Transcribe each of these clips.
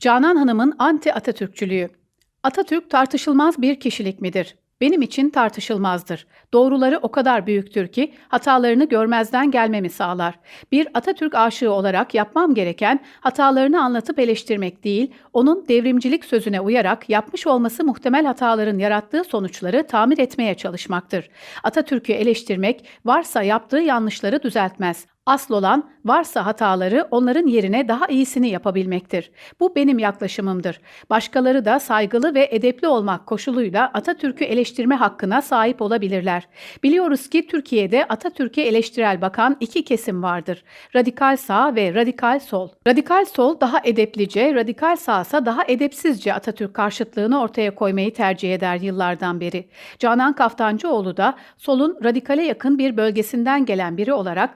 Canan Hanım'ın anti Atatürkçülüğü. Atatürk tartışılmaz bir kişilik midir? Benim için tartışılmazdır. Doğruları o kadar büyüktür ki hatalarını görmezden gelmemi sağlar. Bir Atatürk aşığı olarak yapmam gereken hatalarını anlatıp eleştirmek değil, onun devrimcilik sözüne uyarak yapmış olması muhtemel hataların yarattığı sonuçları tamir etmeye çalışmaktır. Atatürk'ü eleştirmek varsa yaptığı yanlışları düzeltmez. Asıl olan varsa hataları onların yerine daha iyisini yapabilmektir. Bu benim yaklaşımımdır. Başkaları da saygılı ve edepli olmak koşuluyla Atatürk'ü eleştirme hakkına sahip olabilirler. Biliyoruz ki Türkiye'de Atatürk'e eleştirel bakan iki kesim vardır. Radikal sağ ve radikal sol. Radikal sol daha edeplice, radikal sağsa daha edepsizce Atatürk karşıtlığını ortaya koymayı tercih eder yıllardan beri. Canan Kaftancıoğlu da solun radikale yakın bir bölgesinden gelen biri olarak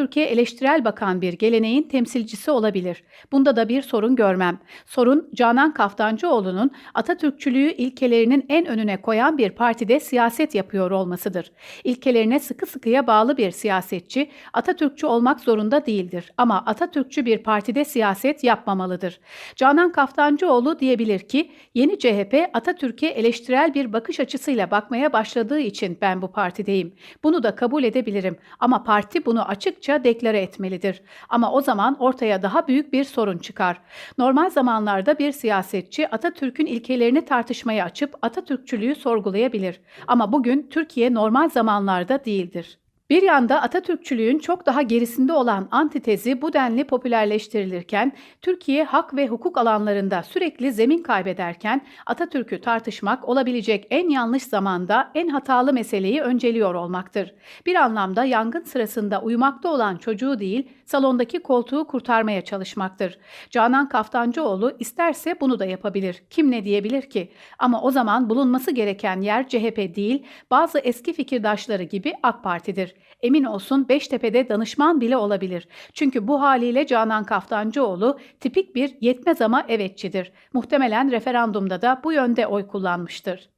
Atatürk'e eleştirel bakan bir geleneğin temsilcisi olabilir. Bunda da bir sorun görmem. Sorun Canan Kaftancıoğlu'nun Atatürkçülüğü ilkelerinin en önüne koyan bir partide siyaset yapıyor olmasıdır. İlkelerine sıkı sıkıya bağlı bir siyasetçi Atatürkçü olmak zorunda değildir ama Atatürkçü bir partide siyaset yapmamalıdır. Canan Kaftancıoğlu diyebilir ki yeni CHP Atatürk'e eleştirel bir bakış açısıyla bakmaya başladığı için ben bu partideyim. Bunu da kabul edebilirim ama parti bunu açıkça deklare etmelidir. Ama o zaman ortaya daha büyük bir sorun çıkar. Normal zamanlarda bir siyasetçi Atatürk'ün ilkelerini tartışmaya açıp Atatürkçülüğü sorgulayabilir. Ama bugün Türkiye normal zamanlarda değildir. Bir yanda Atatürkçülüğün çok daha gerisinde olan antitezi bu denli popülerleştirilirken, Türkiye hak ve hukuk alanlarında sürekli zemin kaybederken Atatürk'ü tartışmak olabilecek en yanlış zamanda en hatalı meseleyi önceliyor olmaktır. Bir anlamda yangın sırasında uyumakta olan çocuğu değil, salondaki koltuğu kurtarmaya çalışmaktır. Canan Kaftancıoğlu isterse bunu da yapabilir. Kim ne diyebilir ki? Ama o zaman bulunması gereken yer CHP değil, bazı eski fikirdaşları gibi AK Parti'dir. Emin olsun Beştepe'de danışman bile olabilir. Çünkü bu haliyle Canan Kaftancıoğlu tipik bir yetmez ama evetçidir. Muhtemelen referandumda da bu yönde oy kullanmıştır.